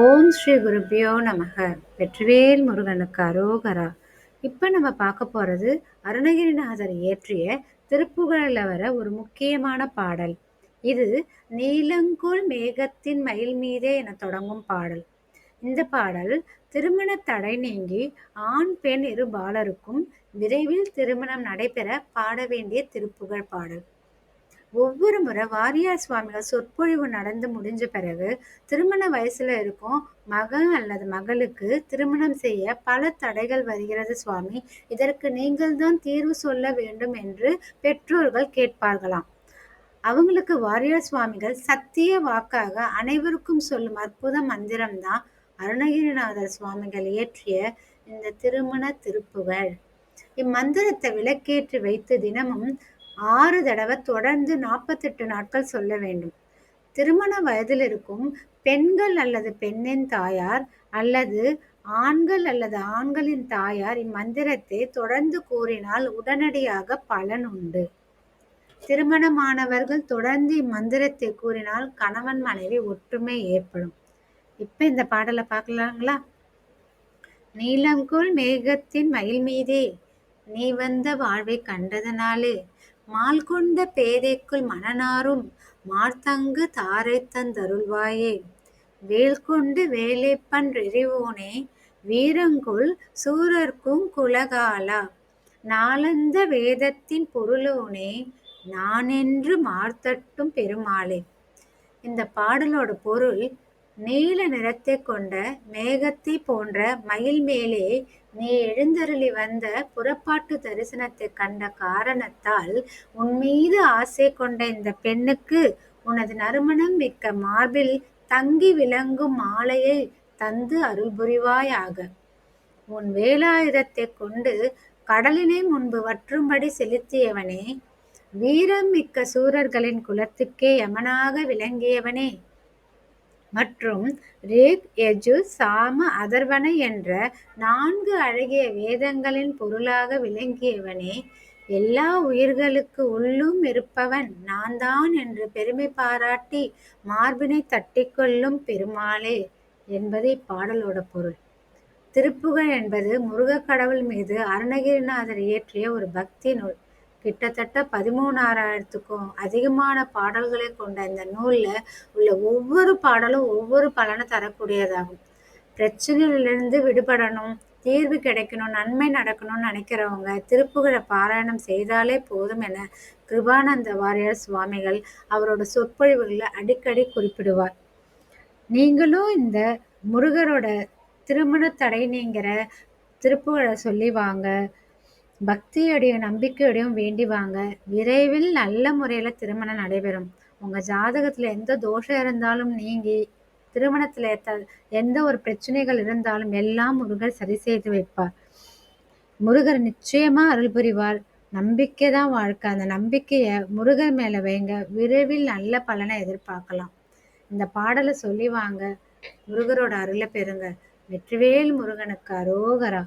ஓம் ஸ்ரீ குருபியோ நமக. வெற்றிவேல் முருகனுக்கு அரோகரா. இப்போ நம்ம பார்க்க போகிறது அருணகிரிநாதர் இயற்றிய திருப்புகழில் வர ஒரு முக்கியமான பாடல். இது நீலங்குள் மேகத்தின் மயில் மீதே என தொடங்கும் பாடல். இந்த பாடல் திருமண தடை நீங்கி ஆண் பெண் இரு பாலருக்கும் விரைவில் திருமணம் நடைபெற பாட வேண்டிய திருப்புகழ் பாடல். ஒவ்வொரு முறை வாரியார் சுவாமிகள் சொற்பொழிவு நடந்து முடிஞ்ச பிறகு திருமண வயசுல இருக்கும் மகன் அல்லது மகளுக்கு திருமணம் செய்ய பல தடைகள் வருகிறது சுவாமி. இதற்கு நீங்கள் தான் தீர்வு சொல்ல வேண்டும் என்று பெற்றோர்கள் கேட்பார்களாம். அவங்களுக்கு வாரியார் சுவாமிகள் சத்திய வாக்காக அனைவருக்கும் சொல்லும் அற்புத மந்திரம்தான் அருணகிரிநாதர் சுவாமிகள் இயற்றிய இந்த திருமண திருப்புகள் இம்மந்திரத்தை விளக்கேற்றி வைத்து தினமும் ஆறு தடவை தொடர்ந்து நாற்பத்தெட்டு நாட்கள் சொல்ல வேண்டும். திருமண வயதில் இருக்கும் பெண்கள் அல்லது பெண்ணின் தாயார் அல்லது ஆண்கள் அல்லது ஆண்களின் தாயார் இம்மந்திரத்தை தொடர்ந்து கூறினால் உடனடியாக பலன் உண்டு. திருமணமானவர்கள் தொடர்ந்து இம்மந்திரத்தை கூறினால் கணவன் மனைவி ஒற்றுமை ஏற்படும். இப்போ இந்த பாடலை பார்க்கலாங்களா? நீலங்குள் மேகத்தின் மயில் மீதே நீ வந்த வாழ்வை கண்டதனாலே மால்கொண்ட பேதைக்குள் மனநாரும் மார்த்தங்கு தாரைத்தந்தருள்வாயே வேல்கொண்டு வேலைப்பன் ரெறிவோனே வீரங்குள் சூரர்க்கும் குலகாலா. நாளந்த வேதத்தின் பொருளோனே நானென்று மார்த்தட்டும் பெருமாளே. இந்த பாடலோட பொருள் நீல நிறத்தை கொண்ட மேகத்தை போன்ற மயில் மேலே நீ எழுந்தருளி வந்த புறப்பாட்டு தரிசனத்தை கண்ட காரணத்தால் உன் மீது ஆசை கொண்ட இந்த பெண்ணுக்கு உனது நறுமணம் மிக்க மார்பில் தங்கி விளங்கும் மாலையை தந்து அருள் புரிவாயாக. உன் வேலாயுதத்தை கொண்டு கடலினை முன்பு வற்றும்படி செலுத்தியவனே வீரம் மிக்க சூரர்களின் குலத்துக்கே யமனாக விளங்கியவனே. மற்றும் ரேக் யஜு சாம அதர்வன என்ற நான்கு அழகிய வேதங்களின் பொருளாக விளங்கியவனே எல்லா உயிர்களுக்கு உள்ளும் இருப்பவன் நான் தான் என்று பெருமை பாராட்டி மார்பினை தட்டிக்கொள்ளும் பெருமாளே என்பது இப்பாடலோட பொருள். திருப்புகழ் என்பது முருகக் கடவுள் மீது அருணகிரிநாதர் இயற்றிய ஒரு பக்தி நூல். கிட்டத்தட்ட பதிமூணாயிரத்துக்கும் அதிகமான பாடல்களை கொண்ட இந்த நூலில் உள்ள ஒவ்வொரு பாடலும் ஒவ்வொரு பலனை தரக்கூடியதாகும். பிரச்சனையிலிருந்து விடுபடணும் தீர்வு கிடைக்கணும் நன்மை நடக்கணும்னு நினைக்கிறவங்க திருப்புகழை பாராயணம் செய்தாலே போதும் என கிருபானந்த வாரியார் சுவாமிகள் அவரோட சொற்பொழிவுகளை அடிக்கடி குறிப்பிடுவார். நீங்களும் இந்த முருகரோட திருமண தடை நீங்கிற திருப்புகழை சொல்லி வாங்க. பக்தியோடையும் நம்பிக்கையோடையும் வேண்டி வாங்க. விரைவில் நல்ல முறையில் திருமணம் நடைபெறும். உங்கள் ஜாதகத்தில் எந்த தோஷம் இருந்தாலும் நீங்கி திருமணத்தில் த எந்த ஒரு பிரச்சனைகள் இருந்தாலும் எல்லாம் முருகர் சரி செய்து வைப்பார். முருகர் நிச்சயமாக அருள் புரிவார். நம்பிக்கை தான் வாழ்க்கை. அந்த நம்பிக்கையை முருகர் மேலே வைங்க. விரைவில் நல்ல பலனை எதிர்பார்க்கலாம். இந்த பாடலை சொல்லி வாங்க. முருகரோட அருளை பெறுங்க. வெற்றிவேல் முருகனுக்கு அரோகரா.